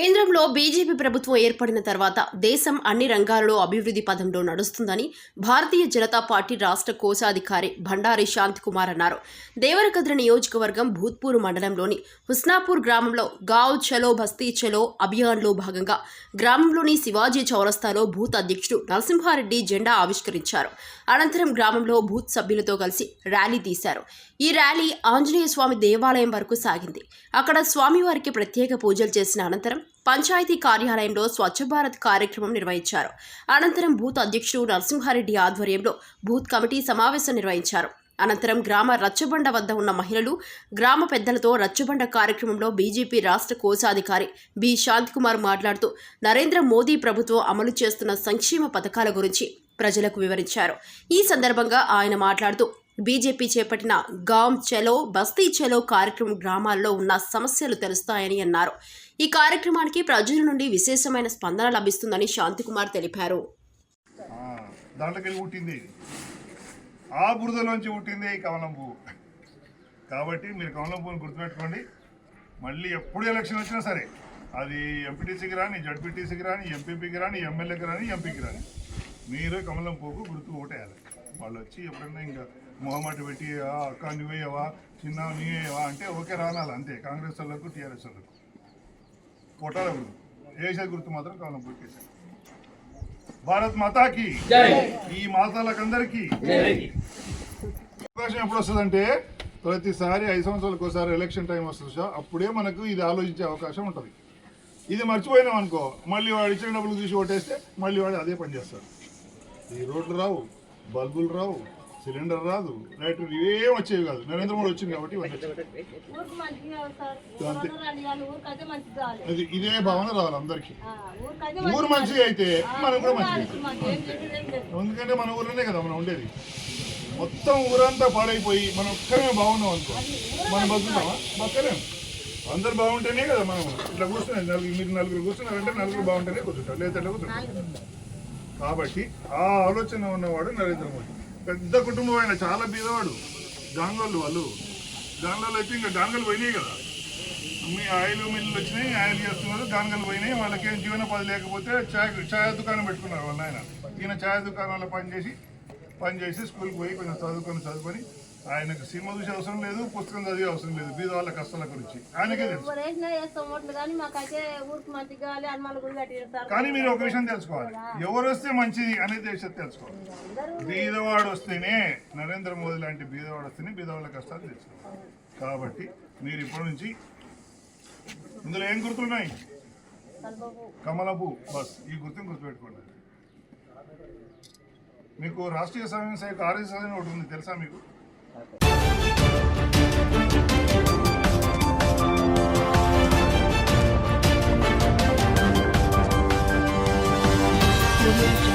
కేంద్రంలో బీజేపీ ప్రభుత్వం ఏర్పడిన తర్వాత దేశం అన్ని రంగాలలో అభివృద్ధి పదంలో నడుస్తుందని భారతీయ జనతా పార్టీ రాష్ట్ర కోశాధికారి భండారి శాంతికుమార్ అన్నారు. దేవరకద్ర నియోజకవర్గం భూత్పూర్ మండలంలోని హుస్నాపూర్ గ్రామంలో గావ్ చలో బస్తీ చలో అభియాన్లో భాగంగా గ్రామంలోని శివాజీ చౌరస్తాలో బూత్ అధ్యక్షుడు నరసింహారెడ్డి జెండా ఆవిష్కరించారు. అనంతరం గ్రామంలో బూత్ సభ్యులతో కలిసి ర్యాలీ తీశారు. ఈ ర్యాలీ ఆంజనేయ స్వామి దేవాలయం వరకు సాగింది. అక్కడ స్వామివారికి ప్రత్యేక పూజలు చేసిన అనంతరం పంచాయతీ కార్యాలయంలో స్వచ్ఛ భారత్ కార్యక్రమం నిర్వహించారు. అనంతరం బూత్ అధ్యక్షుడు నరసింహారెడ్డి ఆధ్వర్యంలో బూత్ కమిటీ సమావేశం నిర్వహించారు. అనంతరం గ్రామ రచ్చబండ వద్ద ఉన్న మహిళలు గ్రామ పెద్దలతో రచ్చబండ కార్యక్రమంలో బీజేపీ రాష్ట్ర కోశాధికారి బి. శాంతికుమార్ మాట్లాడుతూ నరేంద్ర మోదీ ప్రభుత్వం అమలు చేస్తున్న సంక్షేమ పథకాల గురించి ప్రజలకు వివరించారు. ఈ సందర్భంగా ఆయన మాట్లాడుతూ బీజేపీ చేపట్టిన గాం చెలో బస్తీ చెలో కార్యక్రమం గ్రామాల్లో ఉన్న సమస్యలు తెలుస్తాయని అన్నారు. ఈ కార్యక్రమానికి ప్రజల నుండి విశేషమైన స్పందన లభిస్తుందని శాంతికుమార్ తెలిపారు. వెళ్ళి పుట్టింది ఆ బురదలోంచి పుట్టింది ఈ కమలం పువ్వు. కాబట్టి మీరు కమలం పువ్వును గుర్తుపెట్టుకోండి. మళ్ళీ ఎప్పుడు ఎలక్షన్ వచ్చినా సరే అది ఎంపీటీసీకి రాని జడ్పీటీసీకి రాని ఎంపీపీకి రాని ఎమ్మెల్యేకి రాని ఎంపీకి రాని మీరు కమలం పువ్వుకు గుర్తు ఓటేయాలి. వాళ్ళు వచ్చి ఎప్పుడైనా ఇంకా మొహమాట పెట్టి అక్క నువ్వేయవా? చిన్న నీవేయవా? అంటే ఓకే రానాలి. అంతే. కాంగ్రెస్ వాళ్ళకు టీఆర్ఎస్ వాళ్ళకు. కొట్టాల. గుర్తు వేసేది గుర్తు మాత్రం కమలం వేసేది భారత్ మాతాకి ఈ మాతాలకందరికీ అవకాశం ఎప్పుడు వస్తుందంటే ప్రతిసారి ఐదు సంవత్సరాలకు ఒకసారి ఎలక్షన్ టైం వస్తుంది అప్పుడే మనకు ఇది ఆలోచించే అవకాశం ఉంటుంది. ఇది మర్చిపోయినాం అనుకో మళ్ళీ వాడు ఇచ్చిన డబ్బులు చూసి ఓటేస్తే మళ్ళీ వాడు అదే పని చేస్తాడు. ఈ రోడ్లు రావు బల్బులు రావు సిలిండర్ రాదు. లైటర్ ఇవేం వచ్చేవి కాదు. నరేంద్ర మోడీ వచ్చింది కాబట్టి మంచిది కావాలి ఇది భావన రావాలి అందరికీ. ఊరు మంచిది మంచిగా అయితే మనం కూడా ఏం ఏం లేదు. ఎందుకంటే మన ఊర్లోనే కదా మనం ఉండేది. మొత్తం ఊరంతా పాడైపోయి మనం ఒక్కరే బాగున్నాం అనుకో. మనం బతుకుతామా? బతకలేం. అందరు బాగుంటేనే కదా మనం ఇట్లా కూర్చున్నాం. నలుగురు మీరు నలుగురు కూర్చున్నారంటే నలుగురు బాగుంటేనే కూర్చుంటారు. లేదా కూర్చుంటారు. కాబట్టి ఆ ఆలోచన ఉన్నవాడు నరేంద్ర మోడీ. పెద్ద కుటుంబం ఆయన చాలా బీదవాడు. గాంగోళ్ళు వాళ్ళు. గాంగోళ్ళు అయితే ఇంకా గాంగలు పోయినాయి కదా. మీ ఆయిల్ మిల్లులు వచ్చినాయి ఆయిల్ చేస్తున్నారు గాంగలు పోయినాయి. వాళ్ళకేం జీవనోపాధి లేకపోతే ఛాయ్ ఛాయ్ దుకాణం పెట్టుకున్నారు వాళ్ళ ఆయన ఈయన ఛాయ్ దుకాణంలో పనిచేసి పనిచేసి స్కూల్కి పోయి కొంచెం చదువుకొని చదువుకొని ఆయనకు సినిమా చూసే అవసరం లేదు పుస్తకం చదివే అవసరం లేదు బీద వాళ్ళ కష్టాల గురించి. ఆయనకే తెలుసు. కానీ మీరు ఒక విషయం తెలుసుకోవాలి. ఎవరు వస్తే మంచిది అనేది విషయం తెలుసుకోవాలి. బీదవాడు వస్తేనే నరేంద్ర మోదీ లాంటి బీదవాడు వస్తేనే బీదవాళ్ళ కష్టాలు తెలుసుకోవాలి. కాబట్టి మీరు ఇప్పటి నుంచి ఇందులో ఏం గుర్తున్నాయి? కమలపు బస్. ఈ గుర్తుని గుర్తుపెట్టుకోండి. మీకు రాష్ట్రీయ స్వయం సేవక అని ఒకటి ఉంది తెలుసా మీకు? Revolution.